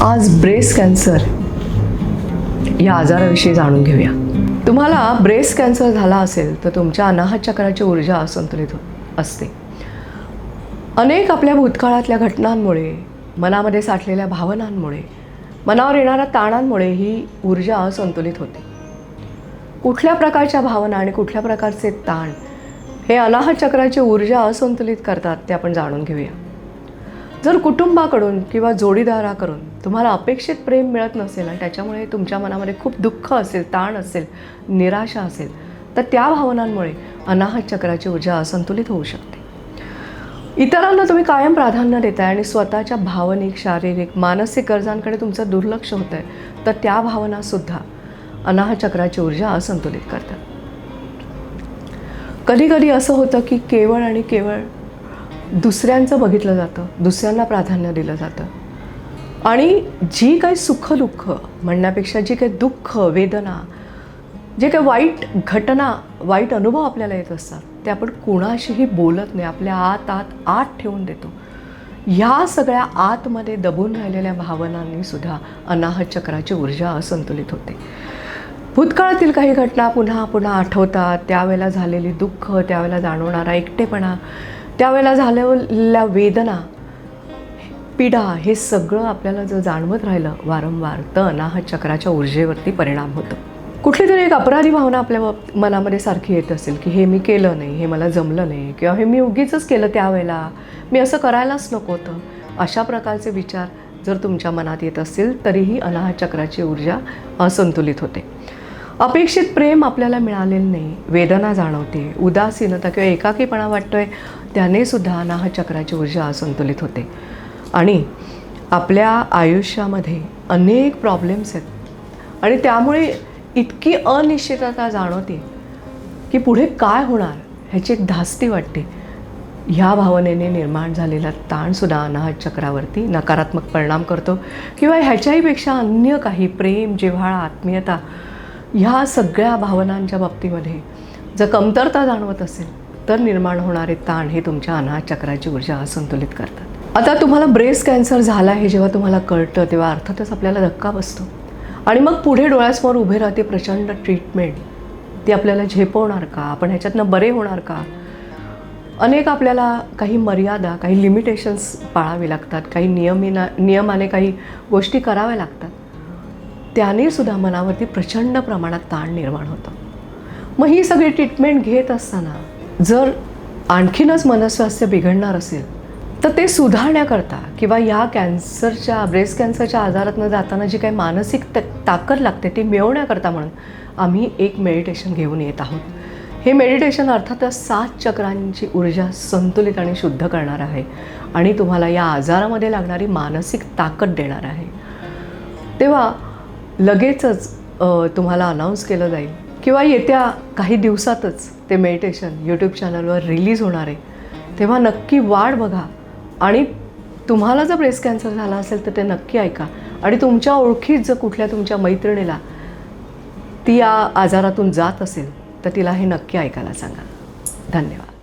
आज breast cancer या आजाराविषयी जाणून घेऊया. तुम्हाला ब्रेस्ट कॅन्सर झाला असेल तर तुमच्या अनाहत चक्राची ऊर्जा असंतुलित असते. अनेक आपल्या भूतकाळातल्या घटनांमुळे मनामध्ये साठलेल्या भावनांमुळे मनावर येणाऱ्या ताणांमुळे ही ऊर्जा असंतुलित होते. कुठल्या प्रकारच्या भावना आणि कुठल्या प्रकारचे ताण हे अनाहत चक्राची ऊर्जा असंतुलित करतात ते आपण जाणून घेऊया. जर कुटुंबाकडून किंवा जोडीदाराकडून तुम्हाला अपेक्षित प्रेम मिळत नसेल आणि त्याच्यामुळे तुमच्या मनामध्ये खूप दुःख असेल ताण असेल निराशा असेल तर त्या भावनांमुळे अनाहत चक्राची ऊर्जा असंतुलित होऊ शकते. इतरांना तुम्ही कायम प्राधान्य देताय आणि स्वतःच्या भावनिक शारीरिक मानसिक गरजांकडे तुमचं दुर्लक्ष होतं आहे तर त्या भावनासुद्धा अनाहत चक्राची ऊर्जा असंतुलित करतात. कधी कधी असं होतं की केवळ आणि केवळ दुसऱ्यांचं बघितलं जातं दुसऱ्यांना प्राधान्य दिलं जातं. आणि जी काही सुख दुःख म्हणण्यापेक्षा जी काही दुःख वेदना जे काही वाईट घटना वाईट अनुभव आपल्याला येत असतात ते आपण कुणाशीही बोलत नाही आपल्या आत आत आत ठेवून देतो. ह्या सगळ्या आतमध्ये दबून राहिलेल्या भावनांनी सुद्धा अनाहत चक्राची ऊर्जा असंतुलित होते. भूतकाळातील काही घटना पुन्हा पुन्हा आठवतात. त्यावेळेला झालेली दुःख त्यावेळेला जाणवणारा एकटेपणा त्यावेळेला झालेल्या वेदना पीडा हे सगळं आपल्याला जर जाणवत राहिलं वारंवार तर अनाहत चक्राच्या ऊर्जेवरती परिणाम होतो. कुठली तरी एक अपराधी भावना आपल्या मनामध्ये सारखी येत असेल की हे मी केलं नाही हे मला जमलं नाही किंवा हे मी उगीच केलं त्यावेळेला मी असं करायलाच नको होतं. अशा प्रकारचे विचार जर तुमच्या मनात येत असतील तरीही अनाह चक्राची ऊर्जा असंतुलित होते. अपेक्षित प्रेम आपल्याला मिळालेलं नाही वेदना जाणवते उदासीनता किंवा एकाकीपणा वाटतोय त्याने सुद्धा ऊर्जा असंतुलित होते. आणि आपल्या आयुष्यामध्ये अनेक प्रॉब्लेम्स आहेत. आणि त्यामुळे इतकी अनिश्चितता जाणवते की पुढे काय होणार ह्याची एक धास्ती वाटते. ह्या भावनेने निर्माण झालेला ताणसुद्धा अनाहत चक्रावरती नकारात्मक परिणाम करतो. किंवा ह्याच्याहीपेक्षा अन्य काही प्रेम जिव्हाळा आत्मीयता ह्या सगळ्या भावनांच्या बाबतीमध्ये जर कमतरता जाणवत असेल नंतर निर्माण होणारे ताण हे तुमच्या अनाहत चक्राची ऊर्जा असंतुलित करतात. आता तुम्हाला ब्रेस्ट कॅन्सर झाला हे जेव्हा तुम्हाला कळतं तेव्हा अर्थातच आपल्याला धक्का बसतो. आणि मग पुढे डोळ्यासमोर उभे राहते प्रचंड ट्रीटमेंट ती आपल्याला झेपवणार का? आपण ह्याच्यातनं बरे होणार का? अनेक आपल्याला काही मर्यादा काही लिमिटेशन्स पाळावे लागतात. काही नियमिना नियमाने काही गोष्टी कराव्या लागतात. त्याने सुद्धा मनावरती प्रचंड प्रमाणात ताण निर्माण होतं. मग ही सगळी ट्रीटमेंट घेत असताना जर आणखीनच मनस्वास्थ्य बिघडणार असेल तर ते सुधारण्याकरता किंवा या कॅन्सरच्या ब्रेस्ट कॅन्सरच्या आजारातनं जाताना जी काही मानसिक त ताकद लागते ती मिळवण्याकरता म्हणून आम्ही एक मेडिटेशन घेऊन येत आहोत. हे मेडिटेशन अर्थातच सात चक्रांची ऊर्जा संतुलित आणि शुद्ध करणार आहे आणि तुम्हाला या आजारामध्ये लागणारी मानसिक ताकद देणार आहे. तेव्हा लगेचच तुम्हाला अनाऊन्स केलं जाईल किंवा येत्या काही दिवसातच ते मेडिटेशन यूट्यूब चॅनलवर रिलीज होणार आहे. तेव्हा नक्की वाढ बघा. आणि तुम्हाला जर ब्रेस्ट कॅन्सर झाला असेल तर ते नक्की ऐका. आणि तुमच्या ओळखीत जर कुठल्या तुमच्या मैत्रिणीला ती या आजारातून जात असेल तर तिला हे नक्की ऐकायला सांगा. धन्यवाद.